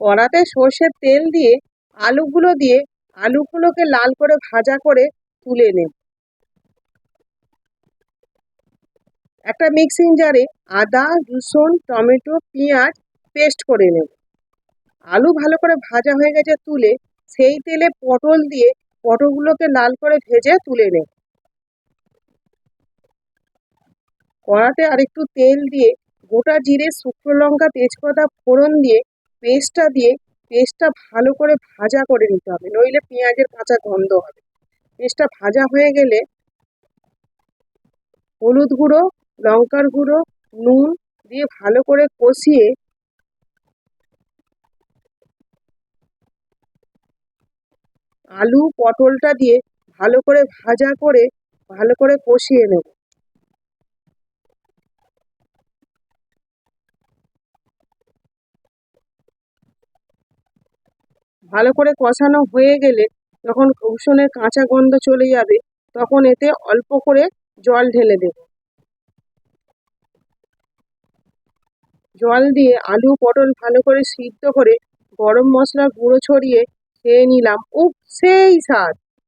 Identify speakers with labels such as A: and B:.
A: কড়াতে সর্ষের তেল দিয়ে আলুগুলো দিয়ে আলুগুলোকে লাল করে ভাজা করে তুলে নেব। একটা মিক্সিং জারে আদা, রসুন, টমেটো, পেঁয়াজ পেস্ট করে নেব। আলু ভালো করে ভাজা হয়ে গেছে তুলে সেই তেলে পটল দিয়ে পটলগুলোকে লাল করে ভেজে তুলে নেব। কড়াতে আরেকটু তেল দিয়ে গোটা জিরে শুকনো লঙ্কা, তেজপাতা, ফোড়ন দিয়ে পেস্টটা দিয়ে পেস্টটা ভালো করে ভাজা করে নিতে হবে। নইলে পেঁয়াজের কাঁচা গন্ধ হবে। পেস্টটা ভাজা হয়ে গেলে হলুদ গুঁড়ো, লঙ্কার গুঁড়ো, নুন দিয়ে ভালো করে কষিয়ে আলু, পটলটা দিয়ে ভালো করে ভাজা করে, ভালো করে কষিয়ে নেব। ভালো করে কষানো হয়ে গেলে যখন রসুনের কাঁচা গন্ধ চলে যাবে, তখন এতে অল্প করে জল ঢেলে দেব। জল দিয়ে আলু, পটল ভালো করে সিদ্ধ করে গরম মশলা গুঁড়ো ছড়িয়ে খেয়ে নিলাম। উফ, সেই স্বাদ!